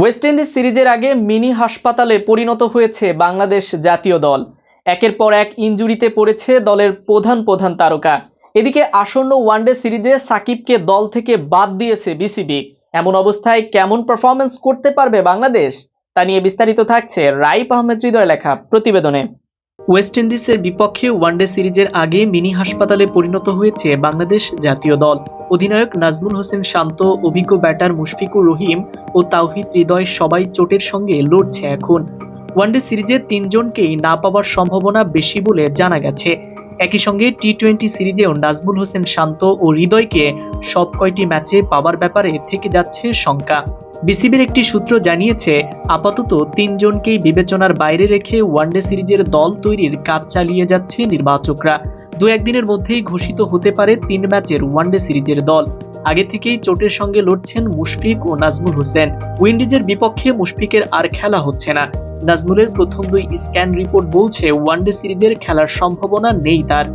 West Indies সিরিজের আগে mini হাসপাতালে পরিণত হয়েছে বাংলাদেশ জাতীয় দল। একের পর এক ইঞ্জুরিতে পড়েছে দলের প্রধান প্রধান তারকা। এদিকে আসন্ন ওয়ানডে সিরিজে সাকিবকে দল থেকে বাদ দিয়েছে বিসিবি। এমন অবস্থায় কেমন পারফরমেন্স করতে পারবে বাংলাদেশ, তা নিয়ে বিস্তারিত থাকছে রাইপ আহমেদ হৃদয় লেখা প্রতিবেদনে। ওয়েস্ট ইন্ডিজের বিপক্ষে ওয়ানডে সিরিজের আগে মিনি হাসপাতালে পরিণত হয়েছে বাংলাদেশ জাতীয় দল। অধিনায়ক নাজমুল হোসেন শান্ত, অভিজ্ঞ ব্যাটার মুশফিকুর রহিম ও তাওহিদ হৃদয় সবাই চোটের সঙ্গে লড়ছে এখন। ওয়ানডে সিরিজে তিনজনকেই না পাওয়ার সম্ভাবনা বেশি বলে জানা গেছে। একই সঙ্গে টি টোয়েন্টি সিরিজেও নাজমুল হোসেন শান্ত ও হৃদয়কে সব কয়টি ম্যাচে পাওয়ার ব্যাপারে থেকে যাচ্ছে শঙ্কা। বিসিবির একটি সূত্র জানিয়েছে, আপাতত তিনজনকেই বিবেচনার বাইরে রেখে ওয়ানডে সিরিজের দল তৈরির কাজ চালিয়ে যাচ্ছে নির্বাচকরা। দু একদিনের মধ্যেই ঘোষিত হতে পারে তিন ম্যাচের ওয়ানডে সিরিজের দল। আগে থেকেই চোটের সঙ্গে লড়ছেন মুশফিক ও নাজমুল হোসেন। উইন্ডিজের বিপক্ষে মুশফিকের আর খেলা হচ্ছে না। নাজমুলের প্রথম দুই স্ক্যান রিপোর্ট বলছে, ওয়ানডে সিরিজের খেলার সম্ভাবনা নেই তার।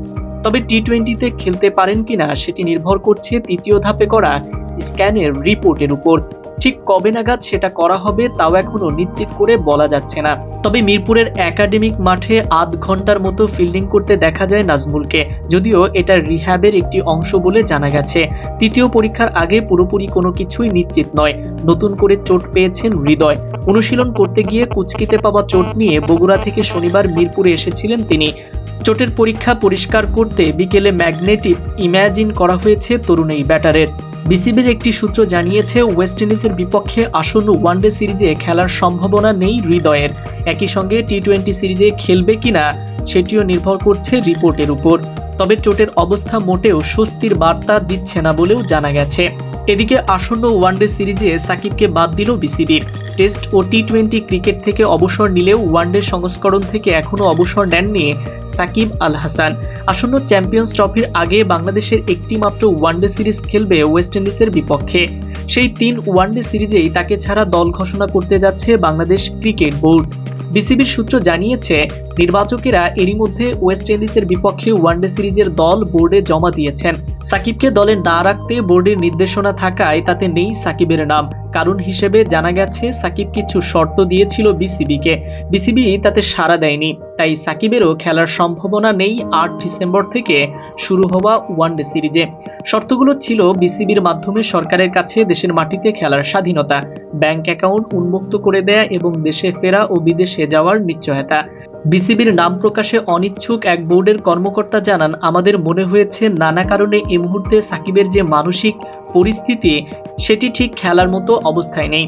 তবে টি টোয়েন্টিতে খেলতে পারেন কিনা সেটি নির্ভর করছে তৃতীয় ধাপে করা স্ক্যানের রিপোর্টের উপর। ঠিক কবে নাগাদ সেটা করা হবে তাও এখনও নিশ্চিত করে বলা যাচ্ছে না। তবে মিরপুরের একাডেমিক মাঠে আধ ঘণ্টার মতো ফিল্ডিং করতে দেখা যায় নাজমুলকে। যদিও এটা রিহ্যাবের একটি অংশ বলে জানা গেছে। তৃতীয় পরীক্ষার আগে পুরোপুরি কোনো কিছুই নিশ্চিত নয়। নতুন করে চোট পেয়েছেন হৃদয়। অনুশীলন করতে গিয়ে কুচকিতে পাওয়া চোট নিয়ে বগুড়া থেকে শনিবার মিরপুরে এসেছিলেন তিনি। চোটের পরীক্ষা পরিষ্কার করতে বিকেলে ম্যাগনেটিভ ইম্যাজিন করা হয়েছে তরুণ এই ব্যাটারের। বিসিবির একটি সূত্র জানিয়েছে, ওয়েস্ট ইন্ডিজের বিপক্ষে আসন্ন ওয়ানডে সিরিজে খেলার সম্ভাবনা নেই হৃদয়ের। একই সঙ্গে টি টোয়েন্টি সিরিজে খেলবে কিনা সেটিও নির্ভর করছে রিপোর্টের উপর। তবে চোটের অবস্থা মোটেও স্বস্তির বার্তা দিচ্ছে না বলেও জানা গেছে। এদিকে আসন্ন ওয়ানডে সিরিজে সাকিবকে বাদ দিল বিসিবি। টেস্ট ও টি টোয়েন্টি ক্রিকেট থেকে অবসর নিলেও ওয়ানডে সংস্করণ থেকে এখনও অবসর নেননি সাকিব আল হাসান। আসন্ন চ্যাম্পিয়ন্স ট্রফির আগে বাংলাদেশের একটি মাত্র ওয়ানডে সিরিজ খেলবে ওয়েস্ট ইন্ডিজের বিপক্ষে। সেই তিন ওয়ানডে সিরিজেই তাকে ছাড়া দল ঘোষণা করতে যাচ্ছে বাংলাদেশ ক্রিকেট বোর্ড। বিসিবির সূত্র জানিয়েছে, নির্বাচকেরা এরই মধ্যে ওয়েস্ট ইন্ডিজের বিপক্ষে ওয়ানডে সিরিজের দল বোর্ডে জমা দিয়েছেন। সাকিবকে দলে না রাখতে বোর্ডের নির্দেশনা থাকায় তাতে নেই সাকিবের নাম। কারণ হিসেবে জানা গেছে, সাকিব কিছু শর্ত দিয়েছিল বিসিবিকে। বিসিবি তাতে সাড়া দেয়নি, তাই সাকিবেরও খেলার সম্ভাবনা নেই আট ডিসেম্বর থেকে শুরু হওয়া ওয়ানডে সিরিজে। শর্তগুলো ছিল বিসিবির মাধ্যমে সরকারের কাছে দেশের মাটিতে খেলার স্বাধীনতা, ব্যাংক অ্যাকাউন্ট উন্মুক্ত করে দেয়া এবং দেশে ফেরা ও বিদেশে যাওয়ার নিশ্চয়তা। বিসিবির নাম প্রকাশে অনিচ্ছুক এক বোর্ডের কর্মকর্তা জানান, আমাদের মনে হয়েছে নানা কারণে এই মুহূর্তে সাকিবের যে মানসিক পরিস্থিতি সেটি ঠিক খেলার মতো অবস্থায় নেই।